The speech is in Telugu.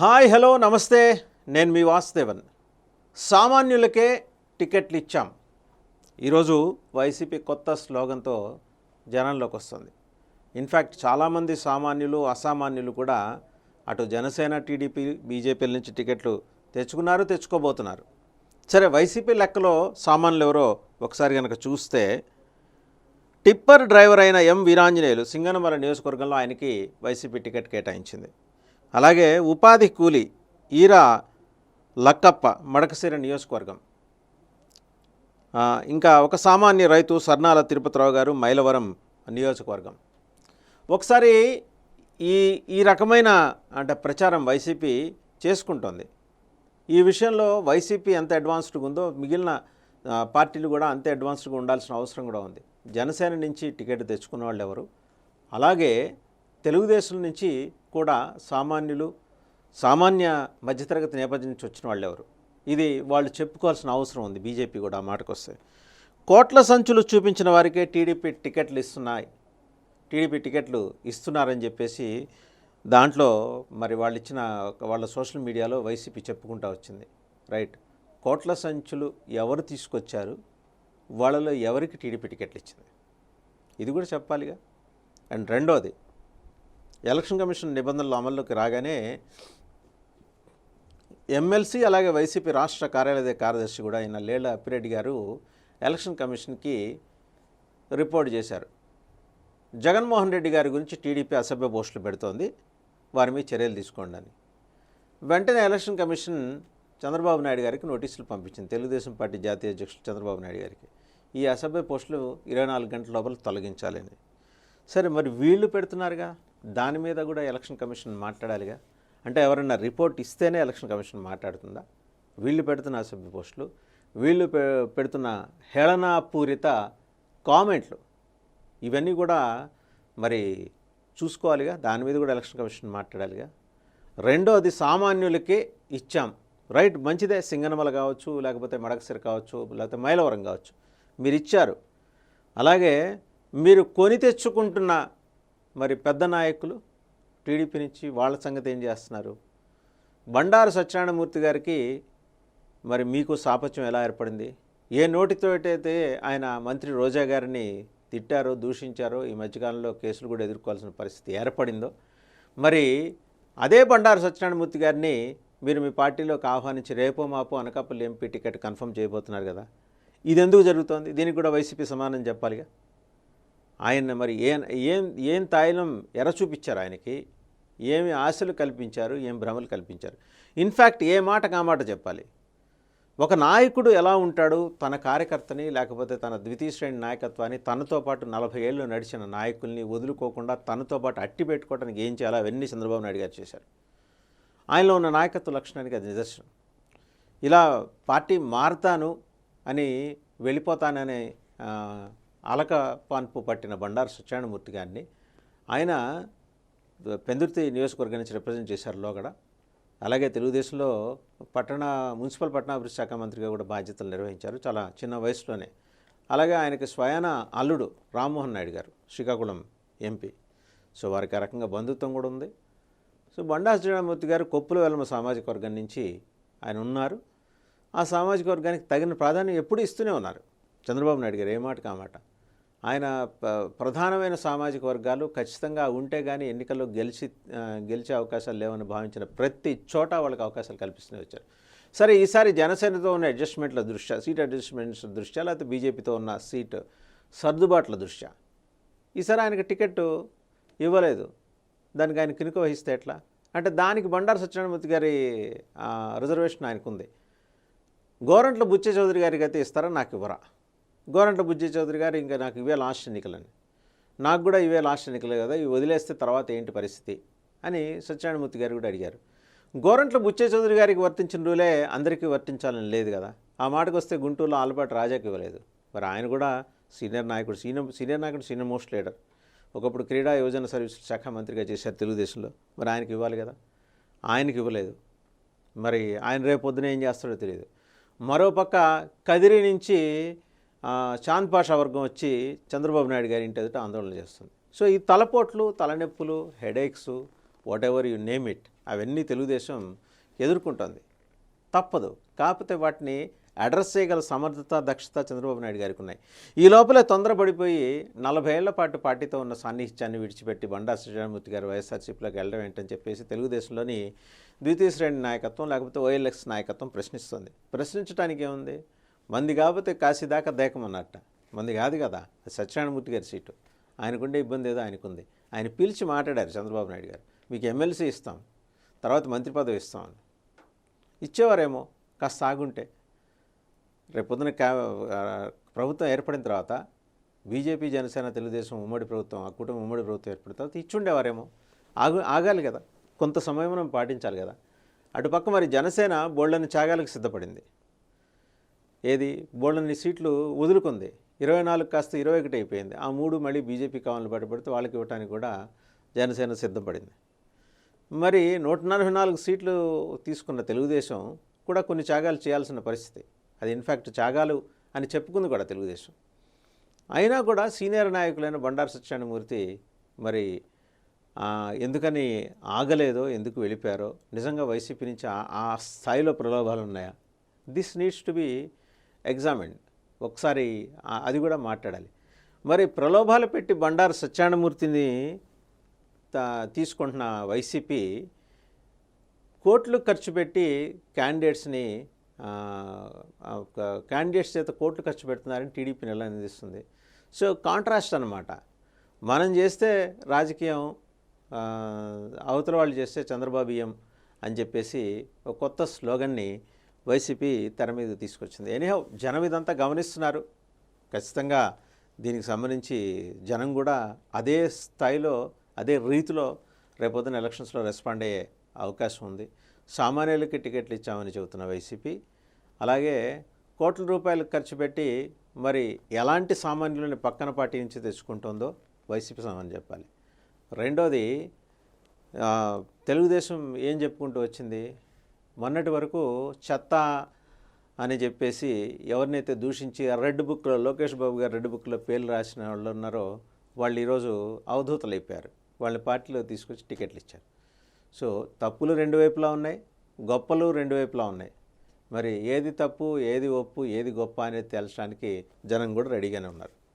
హాయ్ హలో నమస్తే. నేను మీ వాసుదేవన్. సామాన్యులకే టికెట్లు ఇచ్చాం ఈరోజు వైసీపీ కొత్త స్లోగన్తో జనంలోకి వస్తుంది ఇన్ఫ్యాక్ట్ చాలామంది సామాన్యులు అసామాన్యులు కూడా అటు జనసేన టీడీపీ బీజేపీల నుంచి టికెట్లు తెచ్చుకున్నారు తెచ్చుకోబోతున్నారు. సరే వైసీపీ లెక్కలో సామాన్యులు ఎవరో ఒకసారి కనుక చూస్తే టిప్పర్ డ్రైవర్ అయిన ఎం వీరాంజనేయులు సింగనమల నియోజకవర్గంలో ఆయనకి వైసీపీ టికెట్ కేటాయించింది. అలాగే ఉపాధి కూలి ఈరా లక్కప్ప మడకసిర నియోజకవర్గం. ఇంకా ఒక సామాన్య రైతు సర్నాల తిరుపతిరావు గారు మైలవరం నియోజకవర్గం. ఒకసారి ఈ ఈ రకమైన అంటే ప్రచారం వైసీపీ చేసుకుంటోంది. ఈ విషయంలో వైసీపీ ఎంత అడ్వాన్స్డ్గా ఉందో మిగిలిన పార్టీలు కూడా అంతే అడ్వాన్స్డ్గా ఉండాల్సిన అవసరం కూడా ఉంది. జనసేన నుంచి టికెట్ తెచ్చుకున్న వాళ్ళు ఎవరు అలాగే తెలుగుదేశం నుంచి కూడా సామాన్యులు సామాన్య మధ్యతరగతి నేపథ్యం నుంచి వచ్చిన వాళ్ళు ఎవరు ఇది వాళ్ళు చెప్పుకోవాల్సిన అవసరం ఉంది బీజేపీ కూడా ఆ మాటకు వస్తే కోట్ల సంచులు చూపించిన వారికే టీడీపీ టికెట్లు ఇస్తున్నాయి. టీడీపీ టికెట్లు ఇస్తున్నారని చెప్పేసి దాంట్లో మరి వాళ్ళు ఇచ్చిన వాళ్ళ సోషల్ మీడియాలో వైసీపీ చెప్పుకుంటా వచ్చింది. రైట్. కోట్ల సంచులు ఎవరు తీసుకొచ్చారు? వాళ్ళలో ఎవరికి టీడీపీ టికెట్లు ఇచ్చింది? ఇది కూడా చెప్పాలిగా? అండ్ రెండోది ఎలక్షన్ కమిషన్ నిబంధనలు అమల్లోకి రాగానే ఎమ్మెల్సీ అలాగే వైసీపీ రాష్ట్ర కార్యాలయ కార్యదర్శి కూడా అయిన లేళ్ళ అప్పిరెడ్డి గారు ఎలక్షన్ కమిషన్కి రిపోర్ట్ చేశారు. జగన్మోహన్ రెడ్డి గారి గురించి టీడీపీ అసభ్య పోస్టులు పెడుతోంది. వారి మీద చర్యలు తీసుకోండి అని. వెంటనే ఎలక్షన్ కమిషన్ చంద్రబాబు నాయుడు గారికి నోటీసులు పంపించింది. తెలుగుదేశం పార్టీ జాతీయ అధ్యక్షుడు చంద్రబాబు నాయుడు గారికి. ఈ అసభ్య పోస్టులు ఇరవై నాలుగు గంటల లోపల తొలగించాలని సరే మరి వీళ్ళు పెడుతున్నారుగా? దాని మీద కూడా ఎలక్షన్ కమిషన్ మాట్లాడాలిగా? అంటే ఎవరైనా రిపోర్ట్ ఇస్తేనే ఎలక్షన్ కమిషన్ మాట్లాడుతుందా? వీళ్ళు పెడుతున్న అసభ్య పోస్టులు వీళ్ళు పె- పెడుతున్న హేళనాపూరిత కామెంట్లు ఇవన్నీ కూడా మరి చూసుకోవాలిగా? దాని మీద కూడా ఎలక్షన్ కమిషన్ మాట్లాడాలిగా? రెండోది సామాన్యులకే ఇచ్చాం. రైట్ మంచిదే సింగనమల కావచ్చు లేకపోతే మడకసిరి కావచ్చు లేకపోతే మైలవరం కావచ్చు. మీరు ఇచ్చారు. అలాగే మీరు కొని తెచ్చుకుంటున్న మరి పెద్ద నాయకులు టీడీపీ నుంచి వాళ్ళ సంగతి ఏం చేస్తున్నారు? బండారు సత్యనారాయణమూర్తి గారికి మరి మీకు సాపత్యం ఎలా ఏర్పడింది? ఏ నోటితో ఆయన మంత్రి రోజా గారిని తిట్టారో దూషించారో ఈ మధ్యకాలంలో కేసులు కూడా ఎదుర్కోవాల్సిన పరిస్థితి ఏర్పడిందో మరి అదే బండారు సత్యనారాయణమూర్తి గారిని మీరు మీ పార్టీలోకి ఆహ్వానించి రేపో మాపో అనకాపల్లి ఎంపీ టికెట్ కన్ఫర్మ్ చేయబోతున్నారు కదా. ఇది ఎందుకు జరుగుతోంది? దీనికి కూడా వైసీపీ సమానం చెప్పాలిగా? ఆయన మరి ఏం ఏం ఏం తాయిలం ఎర చూపించారు ఆయనకి? ఏమి ఆశలు కల్పించారు ఏం భ్రమలు కల్పించారు? ఇన్ఫ్యాక్ట్ ఏ మాట కామాట చెప్పాలి? ఒక నాయకుడు ఎలా ఉంటాడు? తన కార్యకర్తని లేకపోతే తన ద్వితీయ శ్రేణి నాయకత్వాన్ని తనతో పాటు నలభై ఏళ్ళు నడిచిన నాయకుల్ని వదులుకోకుండా తనతో పాటు అట్టి పెట్టుకోవడానికి ఏం చేయాలో? అవన్నీ చంద్రబాబు నాయుడు గారు చేశారు. ఆయనలో ఉన్న నాయకత్వ లక్షణానికి అది నిదర్శనం. ఇలా పార్టీ మారతాను అని వెళ్ళిపోతాననే అలక పాన్పు పట్టిన బండారు సత్యనారాయణమూర్తి గారిని ఆయన పెందుర్తి నియోజకవర్గం నుంచి రిప్రజెంట్ చేశారు లోగడ. అలాగే తెలుగుదేశంలో పట్టణ మున్సిపల్ పట్టణాభివృద్ధి శాఖ మంత్రిగా కూడా బాధ్యతలు నిర్వహించారు చాలా చిన్న వయసులోనే. అలాగే ఆయనకి స్వయాన అల్లుడు రామ్మోహన్ నాయుడు గారు శ్రీకాకుళం ఎంపీ. సో వారికి ఆ రకంగా బంధుత్వం కూడా ఉంది. సో బండా శ్రీరామూర్తి గారు కొప్పుల వెలమ సామాజిక వర్గం నుంచి ఆయన ఉన్నారు. ఆ సామాజిక వర్గానికి తగిన ప్రాధాన్యం ఎప్పుడు ఇస్తూనే ఉన్నారు. చంద్రబాబు నాయుడు గారు ఏ మాట కామాట ఆయన ప్రధానమైన సామాజిక వర్గాలు ఖచ్చితంగా ఉంటే కానీ ఎన్నికల్లో గెలిచి గెలిచే అవకాశాలు లేవని భావించిన ప్రతి చోట వాళ్ళకి అవకాశాలు కల్పిస్తూనే వచ్చారు. సరే ఈసారి జనసేనతో ఉన్న అడ్జస్ట్మెంట్ల దృష్ట్యా సీట్ అడ్జస్ట్మెంట్స్ దృష్ట్యా లేకపోతే బీజేపీతో ఉన్న సీట్ సర్దుబాట్ల దృష్ట్యా? ఈసారి ఆయనకి టికెట్ ఇవ్వలేదు. దానికి ఆయన కినుక వహిస్తే ఎట్లా? అంటే దానికి బండారు సత్యనారాయణమూర్తి గారి రిజర్వేషన్ ఆయనకుంది. గవర్నమెంట్లో గోరంట్ల బుచ్చే చౌదరి గారికి అయితే ఇస్తారా? నాకు ఇవ్వరా? గోరంట బుజ్జి చౌదరి గారు ఇంకా నాకు ఇవే లాస్ట్ ఎన్నికలని నాకు కూడా ఇవే లాస్ట్ ఎన్నికలే కదా ఇవి వదిలేస్తే తర్వాత ఏంటి పరిస్థితి అని సత్యనారాయణమూర్తి గారు కూడా అడిగారు. గోరంట్ల బుచ్చే చౌదరి గారికి వర్తించిన రూలే అందరికీ వర్తించాలని లేదు కదా. ఆ మాటకు వస్తే గుంటూరులో ఆలపాటి రాజాకి ఇవ్వలేదు. మరి ఆయన కూడా సీనియర్ నాయకుడు సీనియర్ సీనియర్ నాయకుడు సీనియర్ మోస్ట్ లీడర్. ఒకప్పుడు క్రీడా యువజన సర్వీసుల శాఖ మంత్రిగా చేశారు తెలుగుదేశంలో. మరి ఆయనకి ఇవ్వాలి కదా? ఆయనకి ఇవ్వలేదు. మరి ఆయన రేపు పొద్దున ఏం చేస్తాడో తెలియదు. మరోపక్క కదిరి నుంచి చాంద్ పాషా వర్గం వచ్చి చంద్రబాబు నాయుడు గారి ఇంటి ఎదుట ఆందోళన చేస్తుంది. సో ఈ తలపోట్లు తలనొప్పులు headaches whatever you name it అవన్నీ తెలుగుదేశం ఎదుర్కొంటుంది. తప్పదు. కాకపోతే వాటిని అడ్రస్ చేయగల సమర్థత దక్షత చంద్రబాబు నాయుడు గారికి ఉన్నాయి. ఈ లోపల తొందరపడిపోయి నలభై ఏళ్ళ పాటు పార్టీతో ఉన్న సాన్నిహిత్యాన్ని విడిచిపెట్టి బండా శ్రీరామూర్తి గారు వైఎస్ఆర్సీపీలోకి వెళ్ళడం ఏంటని చెప్పేసి తెలుగుదేశంలోని ద్వితీయ శ్రేణి నాయకత్వం లేకపోతే ఓఎల్ఎక్స్ నాయకత్వం ప్రశ్నిస్తుంది. ప్రశ్నించడానికి ఏముంది? మంది కాకపోతే కాశీ దాకా దేకమన్నట్ట. మంది కాదు కదా సత్యనారాయణమూర్తి గారి సీటు. ఆయనకుండే ఇబ్బంది ఏదో ఆయనకుంది. ఆయన పిలిచి మాట్లాడారు చంద్రబాబు నాయుడు గారు. మీకు ఎమ్మెల్సీ ఇస్తాం తర్వాత మంత్రి పదవి ఇస్తామని ఇచ్చేవారేమో కాస్త ఆగుంటే. రేపొద్దున పొద్దున ప్రభుత్వం ఏర్పడిన తర్వాత బీజేపీ జనసేన తెలుగుదేశం ఉమ్మడి ప్రభుత్వం ఆ కుటుంబం ఉమ్మడి ప్రభుత్వం ఏర్పడిన తర్వాత ఇచ్చుండేవారేమో ఆగు ఆగాలి కదా. కొంత సమయం మనం పాటించాలి కదా. అటుపక్క మరి జనసేన బోళ్ళని త్యాగాలకు సిద్ధపడింది. ఏది? బోళ్ళని సీట్లు వదులుకుంది. ఇరవై నాలుగు కాస్త ఇరవై ఒకటి అయిపోయింది. ఆ మూడు మళ్ళీ బీజేపీ కావాలని పట్టుబడితే వాళ్ళకి ఇవ్వడానికి కూడా జనసేన సిద్ధపడింది. మరి నూట నలభై నాలుగు సీట్లు తీసుకున్న తెలుగుదేశం కూడా కొన్ని త్యాగాలు చేయాల్సిన పరిస్థితి. అది ఇన్ఫ్యాక్ట్ త్యాగాలు అని చెప్పుకుంది కూడా తెలుగుదేశం. అయినా కూడా సీనియర్ నాయకులైన బండారు సత్యనారాయణమూర్తి మరి ఎందుకని ఆగలేదో ఎందుకు వెళ్ళిపోయారో నిజంగా వైసీపీ నుంచి ఆ- ఆ స్థాయిలో ప్రలోభాలు ఉన్నాయా? This needs to be examined ఒకసారి అది కూడా మాట్లాడాలి. మరి ప్రలోభాలు పెట్టి బండారు సత్యనారాయణమూర్తిని తీసుకుంటున్న వైసీపీ కోట్లు ఖర్చు పెట్టి క్యాండిడేట్స్ని క్యాండిడేట్స్ చేత కోట్లు ఖర్చు పెడుతున్నారని టీడీపీ నెల నిందిస్తుంది సో కాంట్రాస్ట్ అనమాట మనం చేస్తే రాజకీయం అవతల వాళ్ళు చేస్తే చంద్రబాబియం అని చెప్పేసి ఒక కొత్త స్లోగన్ని వైసీపీ తెర మీద తీసుకొచ్చింది. ఎనీహౌ జనం ఇదంతా గమనిస్తున్నారు. ఖచ్చితంగా దీనికి సంబంధించి జనం కూడా అదే స్థాయిలో అదే రీతిలో రేపొద్దున ఎలక్షన్స్లో రెస్పాండ్ అయ్యే అవకాశం ఉంది. సామాన్యులకి టికెట్లు ఇచ్చామని చెబుతున్న వైసీపీ. అలాగే కోట్ల రూపాయలు ఖర్చు పెట్టి మరి ఎలాంటి సామాన్యులని పక్కన పార్టీ నుంచి తెచ్చుకుంటుందో వైసీపీ సామాన్యం చెప్పాలి. రెండోది తెలుగుదేశం ఏం చెప్పుకుంటూ వచ్చింది? మొన్నటి వరకు చెత్త అని చెప్పేసి ఎవరినైతే దూషించి ఆ రెడ్ బుక్లో లోకేష్ బాబు గారు రెడ్ బుక్లో పేర్లు రాసిన వాళ్ళు ఉన్నారో వాళ్ళు ఈరోజు అవధూతలు అయిపోయారు వాళ్ళ పార్టీలో తీసుకొచ్చి టికెట్లు ఇచ్చారు. సో తప్పులు రెండు వైపులా ఉన్నాయి గొప్పలు రెండు వైపులా ఉన్నాయి. మరి ఏది తప్పు ఏది ఒప్పు ఏది గొప్ప అనేది తేల్చడానికి జనం కూడా రెడీగానే ఉన్నారు.